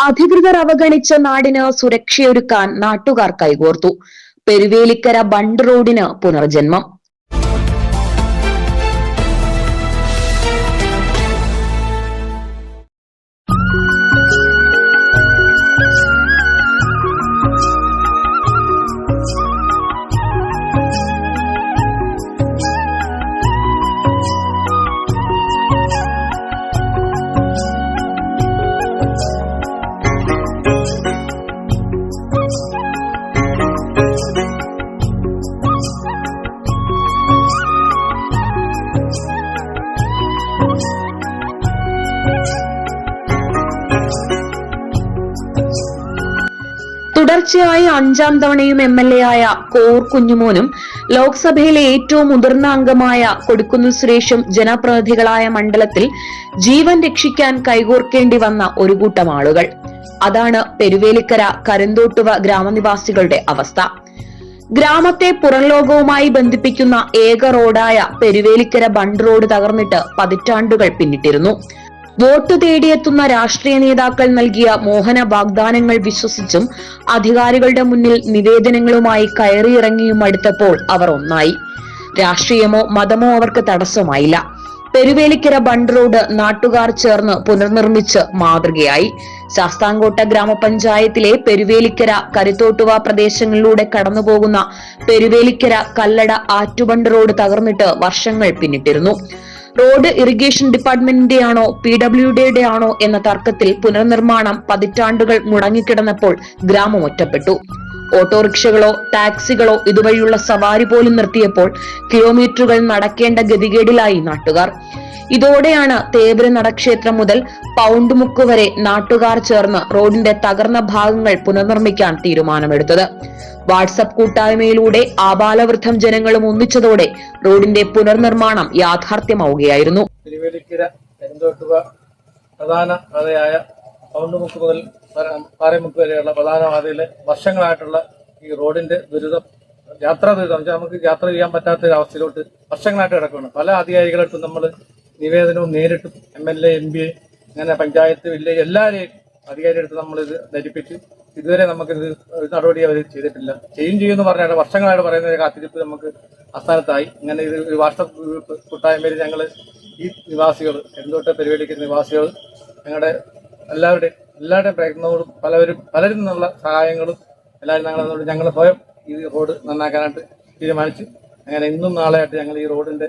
അധികൃതർ അവഗണിച്ച നാടിന് സുരക്ഷയൊരുക്കാൻ നാട്ടുകാർ കൈകോർത്തു. പെരുവേലിക്കര ബണ്ട് റോഡിന് പുനർജന്മം. തുടർച്ചയായി അഞ്ചാം തവണയും എം എൽ എ ആയ കോർ കുഞ്ഞുമോനും ലോക്സഭയിലെ ഏറ്റവും മുതിർന്ന അംഗമായ കൊടിക്കുന്നിൽ സുരേഷും ജനപ്രതിനിധികളായ മണ്ഡലത്തിൽ ജീവൻ രക്ഷിക്കാൻ കൈകോർക്കേണ്ടി വന്ന ഒരു കൂട്ടം ആളുകൾ. അതാണ് പെരുവേലിക്കര കരന്തോട്ടുവ ഗ്രാമനിവാസികളുടെ അവസ്ഥ. ഗ്രാമത്തെ പുറംലോകവുമായി ബന്ധിപ്പിക്കുന്ന ഏക റോഡായ പെരുവേലിക്കര ബണ്ട് റോഡ് തകർന്നിട്ട് പതിറ്റാണ്ടുകൾ പിന്നിട്ടിരുന്നു. വോട്ട് തേടിയെത്തുന്ന രാഷ്ട്രീയ നേതാക്കൾ നൽകിയ മോഹന വാഗ്ദാനങ്ങൾ വിശ്വസിച്ചും അധികാരികളുടെ മുന്നിൽ നിവേദനങ്ങളുമായി കയറിയിറങ്ങിയും അടുത്തപ്പോൾ അവർ ഒന്നായി. രാഷ്ട്രീയമോ മതമോ അവർക്ക് തടസ്സമായില്ല. പെരുവേലിക്കര ബണ്ട് റോഡ് നാട്ടുകാർ ചേർന്ന് പുനർനിർമ്മിച്ച് മാതൃകയായി. ശാസ്താംകോട്ട ഗ്രാമപഞ്ചായത്തിലെ പെരുവേലിക്കര കരുത്തോട്ടുവ പ്രദേശങ്ങളിലൂടെ കടന്നുപോകുന്ന പെരുവേലിക്കര കല്ലട ആറ്റുബണ്ട് റോഡ് തകർന്നിട്ട് വർഷങ്ങൾ പിന്നിട്ടിരുന്നു. റോഡ് ഇറിഗേഷൻ ഡിപ്പാർട്ട്മെന്റിന്റെയാണോ പി ഡബ്ല്യുഡിയുടെ ആണോ എന്ന തർക്കത്തിൽ പുനർനിർമ്മാണം പതിറ്റാണ്ടുകൾ മുടങ്ങിക്കിടന്നപ്പോൾ ഗ്രാമം ഒറ്റപ്പെട്ടു. ഓട്ടോറിക്ഷകളോ ടാക്സികളോ ഇതുവഴിയുള്ള സവാരി പോലും നിർത്തിയപ്പോൾ കിലോമീറ്ററുകൾ നടക്കേണ്ട ഗതികേടിലായി നാട്ടുകാർ. ഇതോടെയാണ് തേവര നടക്ഷേത്രം മുതൽ പൗണ്ട് മുക്ക് വരെ നാട്ടുകാർ ചേർന്ന് റോഡിന്റെ തകർന്ന ഭാഗങ്ങൾ പുനർനിർമ്മിക്കാൻ തീരുമാനമെടുത്തത്. വാട്സപ്പ് കൂട്ടായ്മയിലൂടെ ആബാലവൃദ്ധം ജനങ്ങളും ഒന്നിച്ചതോടെ റോഡിന്റെ പുനർനിർമ്മാണം യാഥാർത്ഥ്യമാവുകയായിരുന്നു. പ്രധാന പാതയായ പൗണ്ടുമുക്ക് മുതൽ പാറമുക്ക് വരെയുള്ള പ്രധാന പാതയിലെ വർഷങ്ങളായിട്ടുള്ള ഈ റോഡിന്റെ ദുരിതം യാത്രാ ദുരിതം. വെച്ചാൽ നമുക്ക് യാത്ര ചെയ്യാൻ പറ്റാത്ത ഒരു അവസ്ഥയിലോട്ട് വർഷങ്ങളായിട്ട് കിടക്കുകയാണ്. പല അധികാരികളായിട്ടും നമ്മൾ നിവേദനവും നേരിട്ടും M L A M P അങ്ങനെ പഞ്ചായത്ത് വില്ലേജ് എല്ലാവരെയും അധികാരിയെടുത്ത് ഇത് ധരിപ്പിച്ച് ഇതുവരെ നമുക്കിത് നടപടി അവർ ചെയ്തിട്ടില്ല. ചെയ്യും ചെയ്യുമെന്ന് പറഞ്ഞാൽ വർഷങ്ങളായിട്ട് പറയുന്ന ഒരു കാത്തിരിപ്പ് നമുക്ക് അസ്ഥാനത്തായി ഇങ്ങനെ ഇത് ഒരു വാട്സപ്പ് ഗ്രൂപ്പ് ഞങ്ങൾ ഈ നിവാസികൾ എന്തോട്ട് പരിപാടിക്കുന്ന നിവാസികൾ ഞങ്ങളുടെ എല്ലാവരുടെയും എല്ലാവരുടെയും പ്രയത്നങ്ങളും പലവരും പലരിൽ നിന്നുള്ള സഹായങ്ങളും എല്ലാവരും ഞങ്ങൾ ഞങ്ങൾ സ്വയം ഈ റോഡ് നന്നാക്കാനായിട്ട് തീരുമാനിച്ചു. അങ്ങനെ ഇന്നും നാളെയായിട്ട് ഞങ്ങൾ ഈ റോഡിന്റെ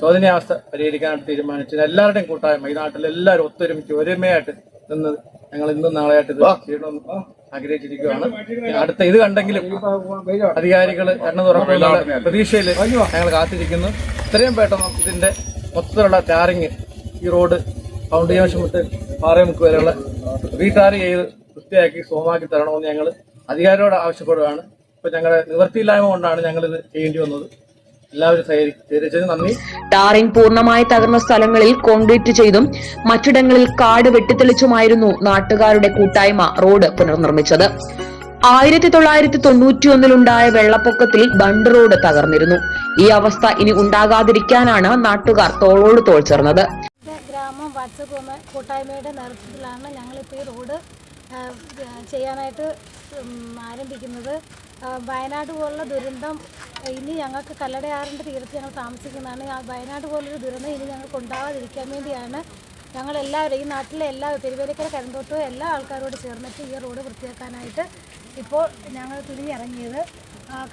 ശോധനയാവസ്ഥ പരിഹരിക്കാനായിട്ട് തീരുമാനിച്ചു. എല്ലാവരുടെയും കൂട്ടായ്മ. ഈ നാട്ടിൽ എല്ലാവരും ഒത്തൊരുമിച്ച് ഒരുമയായിട്ട് നിന്ന് ഞങ്ങൾ ഇന്നും നാളെയായിട്ട് ഇത് ചെയ്യണമെന്ന് ആഗ്രഹിച്ചിരിക്കുകയാണ്. അടുത്ത ഇത് കണ്ടെങ്കിലും അധികാരികൾ എണ്ണ തുറക്കുന്ന പ്രതീക്ഷയിൽ ഞങ്ങൾ കാത്തിരിക്കുന്നു. ഇത്രയും പെട്ടെന്ന് ഇതിന്റെ മൊത്തത്തിലുള്ള ടാറിങ് ഈ റോഡ് ഫൗണ്ടേഷൻ മുട്ട് പാറയമുക്ക് വരെയുള്ള റീടാർ ചെയ്ത് വൃത്തിയാക്കി സുഖമാക്കി തരണമെന്ന് ഞങ്ങൾ അധികാരിയോട് ആവശ്യപ്പെടുകയാണ്. ഇപ്പൊ ഞങ്ങളുടെ നിവൃത്തിയില്ലായ്മ കൊണ്ടാണ് ഞങ്ങൾ ഇത് ചെയ്യേണ്ടി വന്നത്. ടാറിംഗ് പൂർണമായി തകർന്ന സ്ഥലങ്ങളിൽ കോൺക്രീറ്റ് ചെയ്തും മറ്റിടങ്ങളിൽ കാട് വെട്ടിത്തെളിച്ചുമായിരുന്നു നാട്ടുകാരുടെ കൂട്ടായ്മ റോഡ് പുനർനിർമ്മിച്ചത്. ആയിരത്തി തൊള്ളായിരത്തി തൊണ്ണൂറ്റിയൊന്നിലുണ്ടായ വെള്ളപ്പൊക്കത്തിൽ ബണ്ട് റോഡ് തകർന്നിരുന്നു. ഈ അവസ്ഥ ഇനി ഉണ്ടാകാതിരിക്കാനാണ് നാട്ടുകാർ തോളോട് തോൾ ചേർന്നത്. ഗ്രാമം വാട്സപ്പ് വന്ന കൂട്ടായ്മയുടെ നേതൃത്വത്തിലാണ് ഞങ്ങളിപ്പോൾ ഈ റോഡ് ചെയ്യാനായിട്ട് ആരംഭിക്കുന്നത്. വയനാട് പോലുള്ള ദുരന്തം ഇനി ഞങ്ങൾക്ക് കല്ലടയാറിന്റെ തീരത്ത് ഞങ്ങൾ താമസിക്കുന്നതാണ്. വയനാട് പോലൊരു ദുരന്തം ഇനി ഞങ്ങൾക്ക് ഉണ്ടാകാതിരിക്കാൻ വേണ്ടിയാണ് ഞങ്ങളെല്ലാവരും ഈ നാട്ടിലെ എല്ലാ പെരുവേലിക്കര കരന്തോട്ടവും എല്ലാ ആൾക്കാരോട് ചേർന്നിട്ട് ഈ റോഡ് വൃത്തിയാക്കാനായിട്ട് ഇപ്പോൾ ഞങ്ങൾ തുനിഞ്ഞിറങ്ങിയത്.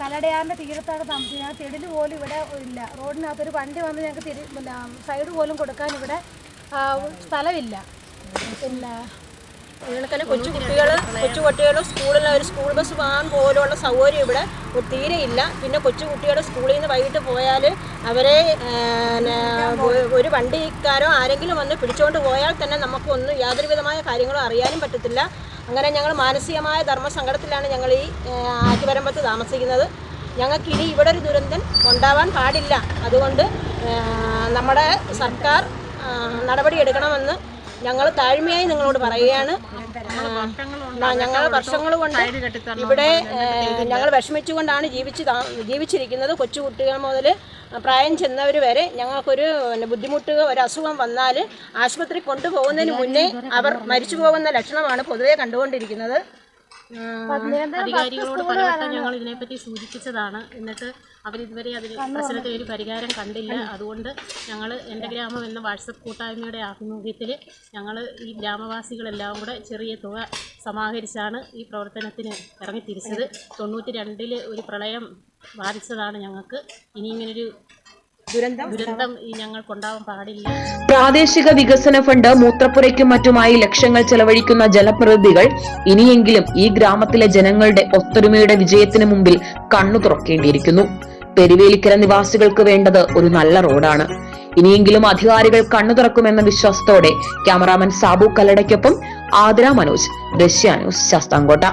കലടയാറിന്റെ തീരത്താണ് താമസിക്കുന്നത്. തിടിൽ പോലും ഇവിടെ ഇല്ല. റോഡിനകത്തൊരു വണ്ടി വന്ന് ഞങ്ങൾക്ക് തിരി സൈഡ് പോലും കൊടുക്കാൻ ഇവിടെ സ്ഥലമില്ല. പിന്നെ നിങ്ങൾക്കന്നെ കൊച്ചു കുട്ടികൾ കൊച്ചു കുട്ടികൾ സ്കൂളിൽ ഒരു സ്കൂൾ ബസ് പോകാൻ പോലുള്ള സൗകര്യം ഇവിടെ തീരെ ഇല്ല. പിന്നെ കൊച്ചു കുട്ടികൾ സ്കൂളിൽ നിന്ന് വൈകിട്ട് പോയാൽ അവരെ ഒരു വണ്ടിക്കാരോ ആരെങ്കിലും വന്ന് പിടിച്ചുകൊണ്ട് പോയാൽ തന്നെ നമുക്കൊന്നും യാതൊരു വിധമായ കാര്യങ്ങളും അറിയാനും പറ്റത്തില്ല. അങ്ങനെ ഞങ്ങൾ മാനസികമായ ധർമ്മസങ്കടത്തിലാണ് ഞങ്ങൾ ഈ ആറ്റുപരമ്പത്ത് താമസിക്കുന്നത്. ഞങ്ങൾക്ക് ഇനി ഇവിടെ ഒരു ദുരന്തം ഉണ്ടാവാൻ പാടില്ല. അതുകൊണ്ട് നമ്മുടെ സർക്കാർ നടപടിയെടുക്കണമെന്ന് ഞങ്ങൾ താഴ്മയായി നിങ്ങളോട് പറയുകയാണ്. ഞങ്ങൾ വർഷങ്ങൾ കൊണ്ട് ഇവിടെ ഞങ്ങൾ വിഷമിച്ചുകൊണ്ടാണ് ജീവിച്ച് ജീവിച്ചിരിക്കുന്നത്. കൊച്ചു കുട്ടികൾ മുതൽ പ്രായം ചെന്നവർ വരെ ഞങ്ങൾക്കൊരു പിന്നെ ബുദ്ധിമുട്ട് ഒരു അസുഖം വന്നാൽ ആശുപത്രി കൊണ്ടുപോകുന്നതിന് മുന്നേ അവർ മരിച്ചു പോകുന്ന ലക്ഷണമാണ് പൊതുവെ കണ്ടുകൊണ്ടിരിക്കുന്നത്. അധികാരികളോട് പലവട്ടം ഞങ്ങൾ ഇതിനെപ്പറ്റി സൂചിപ്പിച്ചതാണ്. എന്നിട്ട് അവരിതുവരെ അതിന് പ്രശ്നത്തിന് ഒരു പരിഹാരം കണ്ടില്ല. അതുകൊണ്ട് ഞങ്ങൾ എന്റെ ഗ്രാമം എന്ന വാട്സപ്പ് കൂട്ടായ്മയുടെ ആഭിമുഖ്യത്തിൽ ഞങ്ങൾ ഈ ഗ്രാമവാസികളെല്ലാം കൂടെ ചെറിയ തുക സമാഹരിച്ചാണ് ഈ പ്രവർത്തനത്തിന് ഇറങ്ങിത്തിരിച്ചത്. തൊണ്ണൂറ്റി രണ്ടിൽ ഒരു പ്രളയം ബാധിച്ചതാണ് ഞങ്ങൾക്ക്. ഇനി ഇങ്ങനൊരു ദുരന്തം ഞങ്ങൾക്കുണ്ടാവാൻ പാടില്ല. പ്രാദേശിക വികസന ഫണ്ട് മൂത്രപ്പുരയ്ക്കും മറ്റുമായി ലക്ഷങ്ങൾ ചെലവഴിക്കുന്ന ജനപ്രതിനിധികൾ ഇനിയെങ്കിലും ഈ ഗ്രാമത്തിലെ ജനങ്ങളുടെ ഒത്തൊരുമയുടെ വിജയത്തിന് മുമ്പിൽ കണ്ണു തുറക്കേണ്ടിയിരിക്കുന്നു. പെരുവേലിക്കര നിവാസികൾക്ക് വേണ്ടത് ഒരു നല്ല റോഡാണ്. ഇനിയെങ്കിലും അധികാരികൾ കണ്ണു തുറക്കുമെന്ന വിശ്വാസത്തോടെ ക്യാമറാമാൻ സാബു കല്ലടയ്ക്കൊപ്പം ആതിര മനോജ് ദശ്യ ന്യൂസ് ശാസ്താംകോട്ട.